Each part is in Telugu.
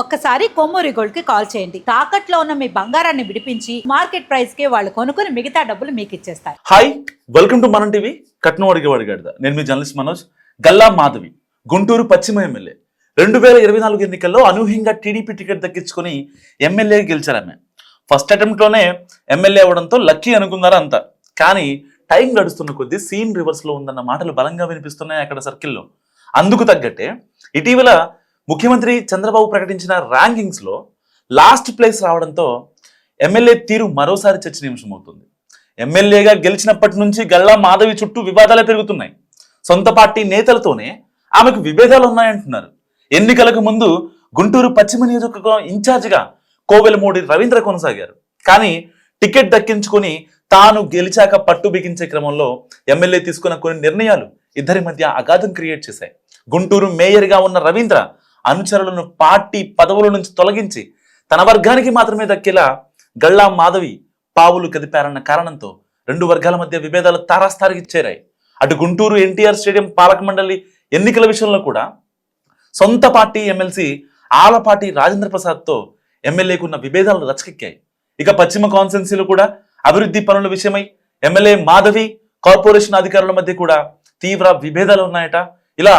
ఒక్కసారి కొమ్మూరి గోల్డ్కి కాల్ చేయండి. తాకట్లో ఉన్న మీ బంగారాన్ని విడిపించి మార్కెట్ ప్రైస్కి వాళ్ళు కొనుక్కుని మిగతా డబ్బులు మీకు ఇచ్చేస్తారు. Hi welcome to Manam TV. కట్నం అడిగే వాడిగాడిద నేను మీ జర్నలిస్ట్ మనోజ్. గల్లా మాధవి గుంటూరు పశ్చిమ ఎమ్మెల్యే. రెండు వేల ఇరవై నాలుగు ఎన్నికల్లో అనూహ్యంగా టీడీపీ టికెట్ దక్కించుకొని ఎమ్మెల్యే గెలిచారు ఫస్ట్ ఫస్ట్ అటెంప్ట్లోనే ఎమ్మెల్యే అవ్వడంతో లక్కీ అనుకున్నారు అంతా. కానీ టైం గడుస్తున్న కొద్దీ సీన్ రివర్స్లో ఉందన్న మాటలు బలంగా వినిపిస్తున్నాయి అక్కడ సర్కిల్లో. అందుకు తగ్గట్టే ఇటీవల ముఖ్యమంత్రి చంద్రబాబు ప్రకటించిన ర్యాంకింగ్స్లో లాస్ట్ ప్లేస్ రావడంతో ఎమ్మెల్యే తీరు మరోసారి చర్చనీయాంశమవుతుంది. ఎమ్మెల్యేగా గెలిచినప్పటి నుంచి గల్లా మాధవి చుట్టూ వివాదాలే పెరుగుతున్నాయి. సొంత పార్టీ నేతలతోనే ఆమెకు విభేదాలు ఉన్నాయంటున్నారు. ఎన్నికలకు ముందు గుంటూరు పశ్చిమ నియోజకవర్గం ఇన్ఛార్జిగా కోవెలమూడి రవీంద్ర కొనసాగారు. కానీ టికెట్ దక్కించుకొని తాను గెలిచాక పట్టు బిగించే క్రమంలో ఎమ్మెల్యే తీసుకున్న కొన్ని నిర్ణయాలు ఇద్దరి మధ్య అగాధం క్రియేట్ చేశాయి. గుంటూరు మేయర్గా ఉన్న రవీంద్ర అనుచరులను పార్టీ పదవుల నుంచి తొలగించి తన వర్గానికి మాత్రమే దక్కేలా గళ్ళా మాధవి పావులు కదిపారన్న కారణంతో రెండు వర్గాల మధ్య విభేదాలు తారాస్థాయికి చేరాయి. అటు గుంటూరు ఎన్టీఆర్ స్టేడియం పాలక మండలి ఎన్నికల విషయంలో కూడా సొంత పార్టీ ఎమ్మెల్సీ ఆలపాటి రాజేంద్ర ప్రసాద్తో ఎమ్మెల్యేకు ఉన్న విభేదాలు రచకెక్కాయి ఇక పశ్చిమ కాన్స్టెన్సీలో కూడా అభివృద్ధి పనుల విషయమై ఎమ్మెల్యే మాధవి కార్పొరేషన్ అధికారుల మధ్య కూడా తీవ్ర విభేదాలు ఉన్నాయట. ఇలా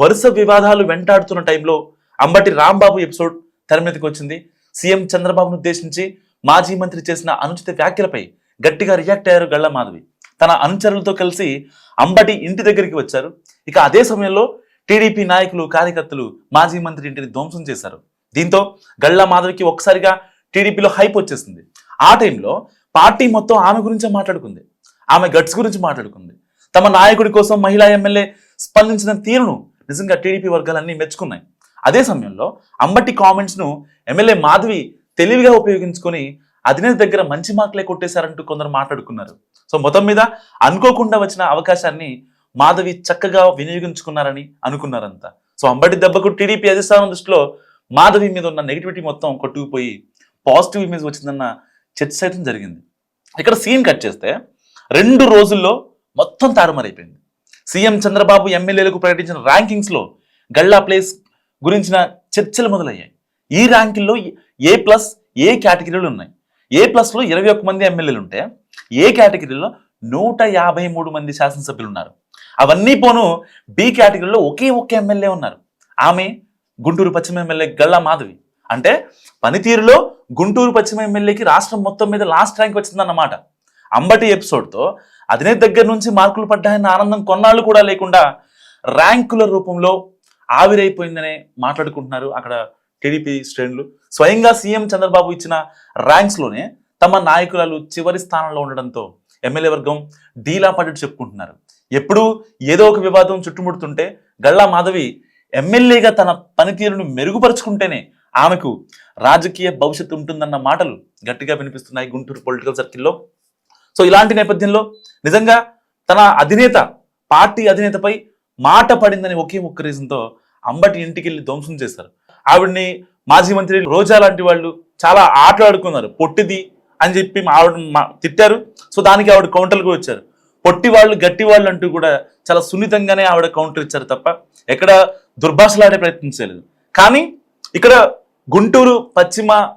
వరుస వివాదాలు వెంటాడుతున్న టైంలో అంబటి రాంబాబు ఎపిసోడ్ తెర మీదకి వచ్చింది. సీఎం చంద్రబాబును ఉద్దేశించి మాజీ మంత్రి చేసిన అనుచిత వ్యాఖ్యలపై గట్టిగా రియాక్ట్ అయ్యారు గళ్ళ మాధవి. తన అనుచరులతో కలిసి అంబటి ఇంటి దగ్గరికి వచ్చారు. ఇక అదే సమయంలో టీడీపీ నాయకులు కార్యకర్తలు మాజీ మంత్రి ఇంటిని ధ్వంసం చేశారు. దీంతో గళ్ళ మాధవికి ఒక్కసారిగా టీడీపీలో హైప్ వచ్చేసింది. ఆ టైంలో పార్టీ మొత్తం ఆమె గురించే మాట్లాడుకుంది. ఆమె గట్స్ గురించి మాట్లాడుకుంది. తమ నాయకుడి కోసం మహిళా ఎమ్మెల్యే స్పందించిన తీరును నిజంగా టీడీపీ వర్గాలన్నీ మెచ్చుకున్నాయి. అదే సమయంలో అంబటి కామెంట్స్ను ఎమ్మెల్యే మాధవి తెలివిగా ఉపయోగించుకొని అధినేత దగ్గర మంచి మార్కులే కొట్టేశారంటూ కొందరు మాట్లాడుకున్నారు. సో మొత్తం మీద అనుకోకుండా వచ్చిన అవకాశాన్ని మాధవి చక్కగా వినియోగించుకున్నారని అనుకున్నారంతా సో అంబటి దెబ్బకు టీడీపీ అధిష్టానం దృష్టిలో మాధవి మీద ఉన్న నెగిటివిటీ మొత్తం కొట్టుకుపోయి పాజిటివ్ ఇమేజ్ వచ్చిందన్న చర్చ సైతం జరిగింది. ఇక్కడ సీన్ కట్ చేస్తే రెండు రోజుల్లో మొత్తం తారుమారైపోయింది. సీఎం చంద్రబాబు ఎమ్మెల్యేలకు ప్రకటించిన ర్యాంకింగ్స్లో గల్లా ప్లేస్ గురించిన చర్చలు మొదలయ్యాయి. ఈ ర్యాంకింగ్లో ఏ ప్లస్ ఏ కేటగిరీలు ఉన్నాయి? ఏ ప్లస్లో ఇరవై ఒక్క మంది ఎమ్మెల్యేలు ఉంటే ఏ కేటగిరీలో నూట యాభై మూడు మంది శాసనసభ్యులు ఉన్నారు? అవన్నీ పోను బి కేటగిరీలో ఒకే ఒక్క ఎమ్మెల్యే ఉన్నారు. ఆమె గుంటూరు పశ్చిమ ఎమ్మెల్యే గల్లా మాధవి. అంటే పనితీరులో గుంటూరు పశ్చిమ ఎమ్మెల్యేకి రాష్ట్రం మొత్తం మీద లాస్ట్ ర్యాంక్ వచ్చిందన్నమాట. అంబటి ఎపిసోడ్తో అధినేత దగ్గర నుంచి మార్కులు పడ్డాయన్న ఆనందం కొన్నాళ్ళు కూడా లేకుండా ర్యాంకుల రూపంలో ఆవిరైపోయిందనే మాట్లాడుకుంటున్నారు అక్కడ టీడీపీ శ్రేణులు. స్వయంగా సీఎం చంద్రబాబు ఇచ్చిన ర్యాంక్స్లోనే తమ నాయకురాలు చివరి స్థానంలో ఉండడంతో ఎమ్మెల్యే వర్గం డీలా పడ్డట్టు చెప్పుకుంటున్నారు. ఎప్పుడూ ఏదో ఒక వివాదం చుట్టుముడుతుంటే గళ్ళా మాధవి ఎమ్మెల్యేగా తన పనితీరును మెరుగుపరుచుకుంటేనే ఆమెకు రాజకీయ భవిష్యత్తు ఉంటుందన్న మాటలు గట్టిగా వినిపిస్తున్నాయి గుంటూరు పొలిటికల్ సర్కిల్లో. సో ఇలాంటి నేపథ్యంలో నిజంగా తన అధినేత పార్టీ అధినేతపై మాట పడిందని ఒకే ఒక్క రీజన్తో అంబటి ఇంటికి వెళ్ళి ధ్వంసం చేశారు. ఆవిడ్ని మాజీ మంత్రి రోజా లాంటి వాళ్ళు చాలా ఆటలాడుకున్నారు. పొట్టిది అని చెప్పి ఆవిడ మా- తిట్టారు. సో దానికి ఆవిడ కౌంటర్కి వచ్చారు. పొట్టి వాళ్ళు గట్టి వాళ్ళు అంటూ కూడా చాలా సున్నితంగానే ఆవిడ కౌంటర్ ఇచ్చారు తప్ప ఎక్కడ దుర్భాషలాడే ప్రయత్నం చేయలేదు. కానీ ఇక్కడ గుంటూరు పశ్చిమ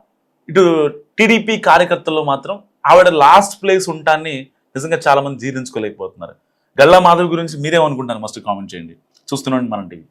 ఇటు టీడీపీ కార్యకర్తల్లో మాత్రం ఆవిడ లాస్ట్ ప్లేస్ ఉంటాన్ని నిజంగా చాలా మంది జీర్ణించుకోలేకపోతున్నారు. గల్లా మాధవ్ గురించి మీరేమనుకుంటారు మస్ట్ కామెంట్ చేయండి. చూస్తున్నాండి మనం టీవీ.